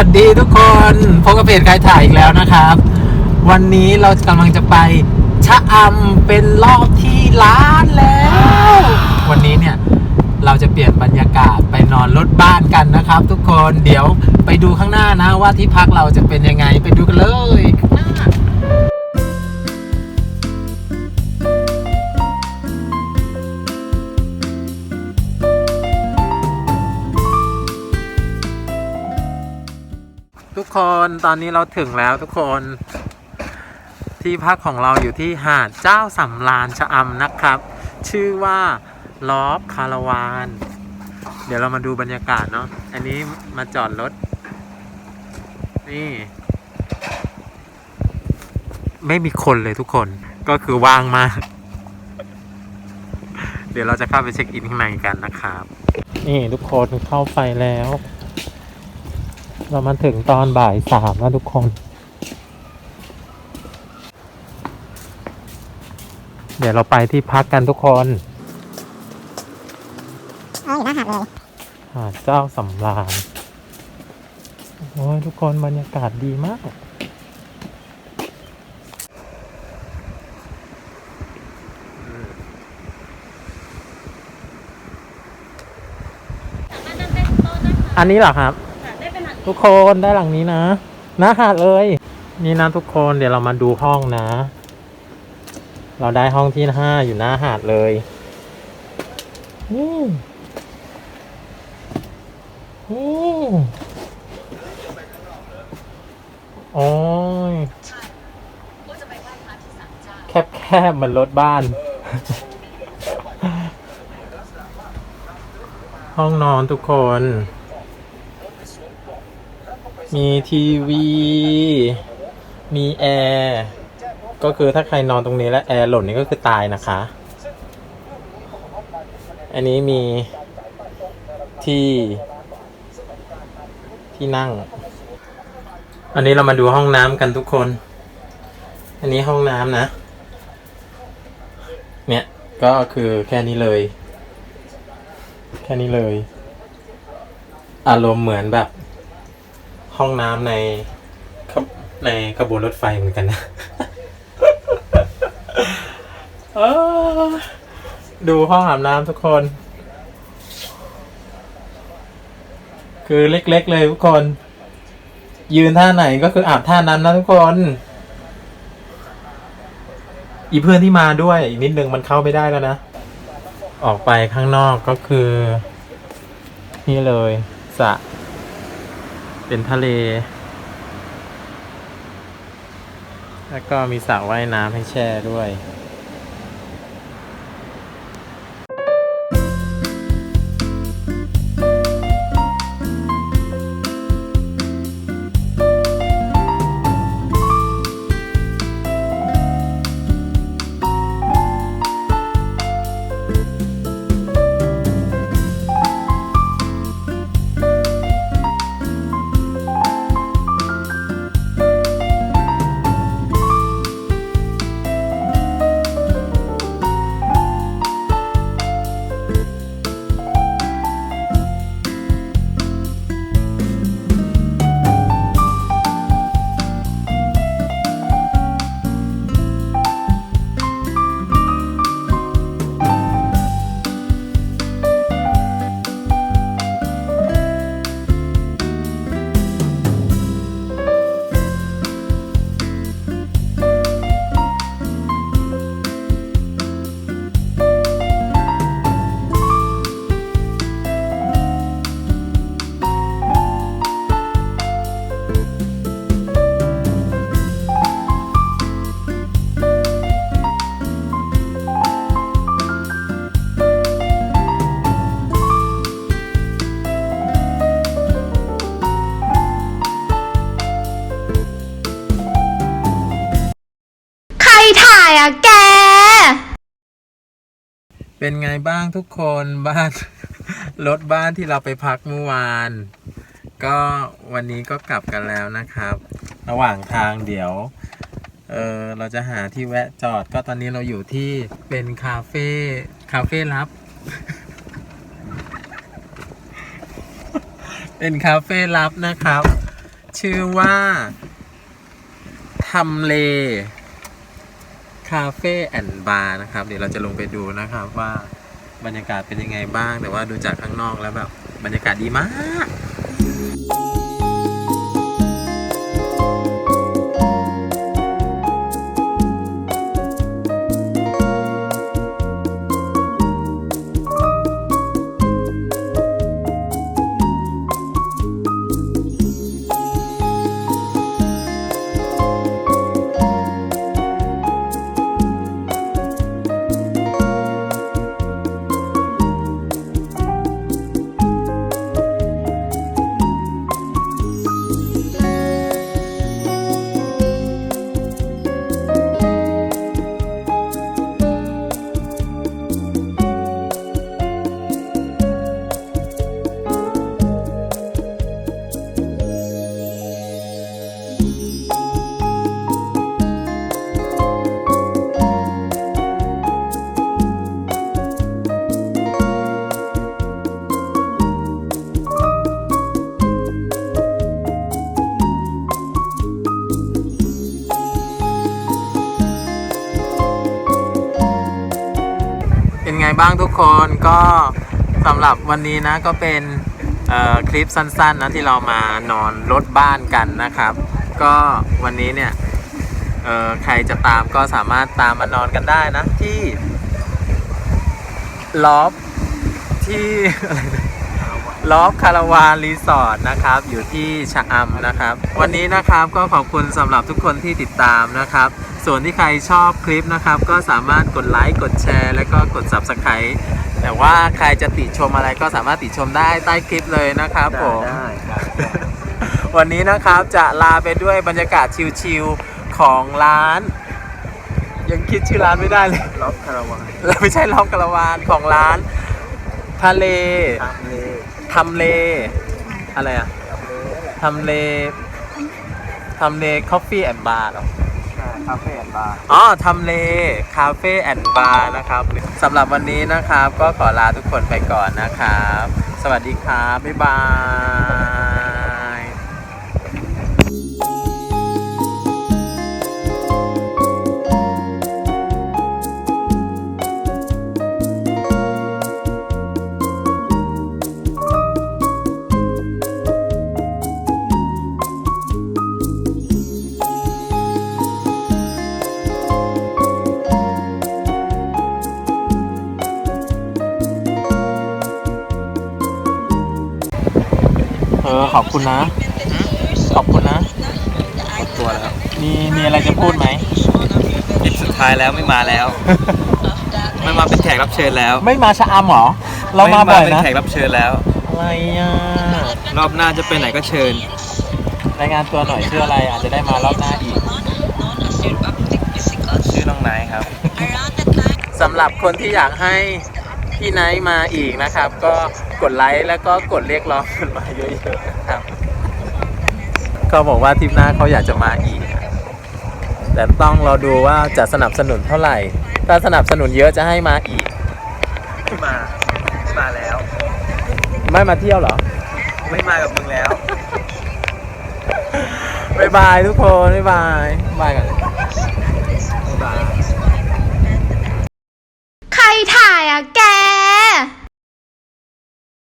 วัสดีทุกคนพบกับเพจใครถ่ายอีกแล้วนะครับ วันนี้เรากำลังจะไปชะอำเป็นรอบที่ล้านแล้ว วันนี้เนี่ยเราจะเปลี่ยนบรรยากาศไปนอนรถบ้านกันนะครับ ทุกคนเดี๋ยวไปดูข้างหน้านะว่าที่พักเราจะเป็นยังไงไปดูกันเลย กคนตอนนี้เราถึงแล้วทุกคน ที่พักของเราอยู่ที่หาดเจ้าสำราญชะอำนะครับ ชื่อว่าลอฟคาราวาน เดี๋ยวเรามาดูบรรยากาศเนาะอันนี้มาจอดรถ นี่ ไม่มีคนเลยทุกคนก็คือว่างมาก เดี๋ยวเราจะเข้าไปเช็คอินข้างในกันนะครับ นี่ทุกคนเข้าไปแล้ว เรามาถึงตอนบ่ายสามแล้วทุกคน เดี๋ยวเราไปที่พักกันทุกคนอ๋ออยู่หน้าหาดเลยหาดเจ้าสำราญโอ้ยทุกคนบรรยากาศดีมากอันนี้เหรอครับได้เป็นหลัง ทุกคนได้หลังนี้นะน้าหาดเลย นี่นะทุกคนเดี๋ยวเรามาดูห้องนะ เราได้ห้องที่ห้าอยู่หน้าหาดเลยนี่นี่โอ้ยแคบแคบๆเหมือนรถบ้าน ห้องนอนทุกคน มีทีวี มีแอร์ก็คือถ้าใครนอนตรงนี้แล้วแอร์หล่นนี่ก็คือตายนะคะ อันนี้มีที่ที่นั่ง อันนี้เรามาดูห้องน้ำกันทุกคน อันนี้ห้องน้ำนะ เนี่ยก็คือแค่นี้เลย แค่นี้เลย อารมณ์เหมือนแบบ ห้องน้ำในขบในขบวนรถไฟเหมือนกันนะ เออดูห้องอาบน้ำทุกคน คือเล็กๆเลยทุกคน ยืนท่าไหนก็คืออาบท่านั้นนะทุกคน อีเพื่อนที่มาด้วยอีกนิดนึงมันเข้าไม่ได้แล้วนะ ออกไปข้างนอกก็คือ นี่เลยสระ เป็นทะเล แล้วก็มีสระว่ายน้ำให้แช่ด้วย เป็นไงบ้างทุกคนบ้าน รถบ้านที่เราไปพักเมื่อวาน ก็วันนี้ก็กลับกันแล้วนะครับ ระหว่างทางเดี๋ยว เออเราจะหาที่แวะจอดก็ตอนนี้เราอยู่ที่เป็นคาเฟ่คาเฟ่ลับ เป็นคาเฟ่ลับนะครับ ชื่อว่าทำเล คาเฟ่แอนด์บาร์นะครับ เดี๋ยวเราจะลงไปดูนะครับว่าบรรยากาศเป็นยังไงบ้าง แต่ว่าดูจากข้างนอกแล้วแบบบรรยากาศดีมาก บ้างทุกคนก็สำหรับวันนี้นะก็เป็นคลิปสั้นๆนะที่เรามานอนรถบ้านกันนะครับ ก็วันนี้เนี่ยใครจะตามก็สามารถตามมานอนกันได้นะที่ลอบที่อะไรนะ ลอฟคาราวานรีสอร์ทนะครับ อยู่ที่ชะอำนะครับ วันนี้นะครับก็ขอบคุณสำหรับทุกคนที่ติดตามนะครับ ส่วนที่ใครชอบคลิปนะครับ ก็สามารถกดไลค์กดแชร์ แล้วก็กด Subscribe แต่ว่าใครจะติชมอะไรก็สามารถติชมได้ใต้คลิปเลยนะครับผมวันนี้นะครับจะลาไปด้วยบรรยากาศชิลๆของร้าน ยังคิดชื่อร้านไม่ได้เลย ล็อกคาราวานแล้วไม่ใช่ล็อกกระวานของร้าน ทะเลทำเลทำเล อะไรอะทำเลทำเลคอฟฟี่แอนด์บาร์หรอ ใช่คาเฟ่แอนด์บาร์ อ๋อทำเล คาเฟ่แอนด์บาร์นะครับสำหรับวันนี้นะครับ ก็ขอลาทุกคนไปก่อนนะครับ สวัสดีครับ บ๊ายบาย ขอบคุณนะ ขอบคุณนะ หมดตัวแล้วมีมีอะไรจะพูดไหมคลิปสุดท้ายแล้วไม่มาแล้ว ไม่มาเป็นแขกรับเชิญแล้วไม่มาชะอำเหรอ เรามาบ่อยเป็นนะ แขกรับเชิญแล้ว อะไรอะรอบหน้าจะไปไหนก็เชิญ รายงานตัวหน่อยชื่ออะไร อาจจะได้มารอบหน้าอีก ชื่อน้องไนท์ครับ สำหรับคนที่อยากให้พี่ไนท์มาอีกนะครับ ก็ กดไลค์แล้วก็กดเรียกร้องกันมาเยอะๆนะครับ ก็บอกว่าทีมหน้าเขาอยากจะมาอีก แต่ต้องรอดูว่าจะสนับสนุนเท่าไหร่ ถ้าสนับสนุนเยอะจะให้มาอีก มามาแล้ว ไม่มาเที่ยวเหรอ ไม่มากับมึงแล้วบายบายทุกคนบายบายบายกันใครถ่ายอะแก